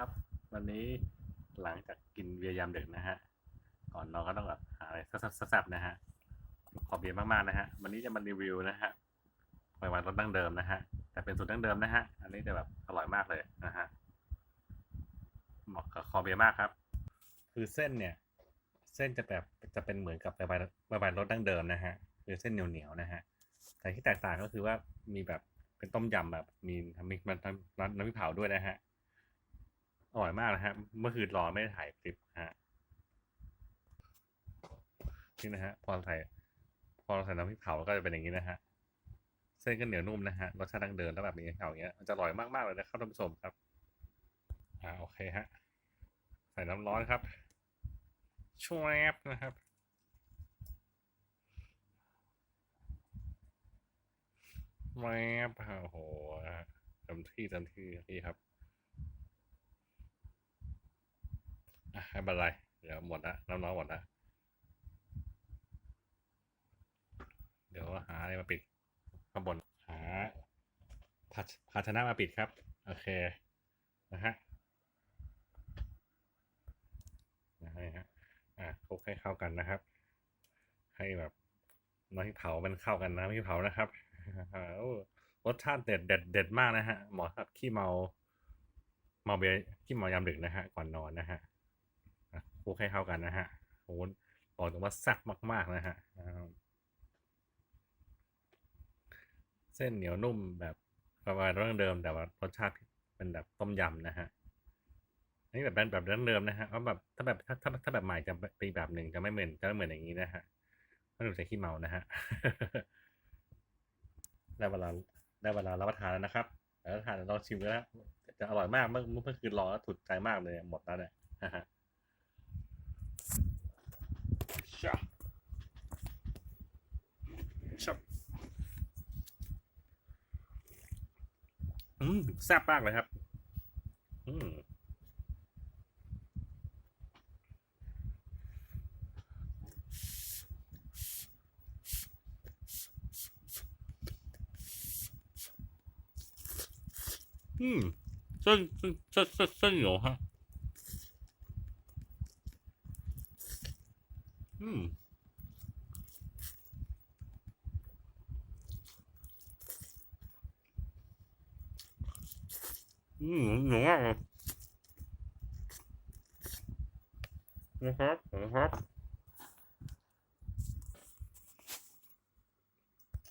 ครับ วันนี้หลังจากกินเบียร์ยามดึกนะฮะ ก่อนนอนก็ต้องแบบหาอะไรแซ่บๆนะฮะ ขอเบียร์มากๆนะฮะ วันนี้จะมารีวิวนะฮะไววันรสดั้งเดิมนะฮะ แต่เป็นสูตรดั้งเดิมนะฮะ อันนี้จะแบบอร่อยมากเลยนะฮะ เหมาะกับคอเบียร์มากครับ คือเส้นเนี่ย เส้นจะแบบจะเป็นเหมือนกับไววันไววันรสดั้งเดิมนะฮะ คือเส้นเหนียวๆนะฮะ แต่ที่แตกต่างก็คือว่ามีแบบเป็นต้มยำแบบมีทำมีมันน้ำน้ำพริกเผาด้วยนะฮะ อร่อยมากนะฮะ เมื่อคืนรอไม่ได้ถ่ายคลิปฮะ นี่นะฮะ พอใส่พอใส่น้ำพริกเผาก็จะเป็นอย่างนี้นะฮะ เส้นก็เหนียวนุ่มนะฮะ รสชาติดั้งเดิมแล้วแบบนี้เผาอย่างเงี้ย มันจะอร่อยมาก ๆ เลยนะครับท่านผู้ชมครับ อ่า โอเคฮะ ใส่น้ำร้อนครับ ช่วยนะครับแวบโอ้โหเต็มที่เต็มที่นี่ครับ อะ ไม่เป็นไร เดี๋ยวหมดละน้ำร้อนหมดละเดี๋ยวหาอะไรมาปิดข้างบนหาภาชภาชนะมาปิดครับ โอเค นะฮะนะฮะอะคลุกให้เข้ากันนะครับ ให้แบบน้ำพริกเผามันเข้ากันนะน้ำพริกเผานะครับโอ้รสชาติเด็ดเด็ดเด็ดมากนะฮะเหมาะกับขี้เมาเมาเบียขี้เมายามดึกนะฮะก่อนนอนนะฮะ คลุกให้เข้ากันนะฮะโอ้โหบอกถึงว่าแซ่บมาก ๆ นะฮะเส้นเหนียวนุ่มแบบประมาณเรื่องเดิมแต่ว่ารสชาติเป็นแบบต้มยำนะฮะอันนี้แบบแบบแบบเรื่องเดิมนะฮะเพราะแบบถ้าแบบถ้าถ้าถ้าแบบใหม่จะเป็นแบบหนึ่งจะไม่เหมือนจะไม่เหมือนอย่างนี้นะฮะถ้าหนูใส่ขี้เมานะฮะได้เวลาได้เวลารับประทานแล้วนะครับแล้วทานลองชิมกันแล้วจะอร่อยมากเมื่อเมื่อคืนรอแล้วถูกใจมากเลยหมดแล้วเนี่ยฮะ ชะชะอืมแซ่บมากเลยครับ อืมอืมเส้นเส้น เส้นเส้นเส้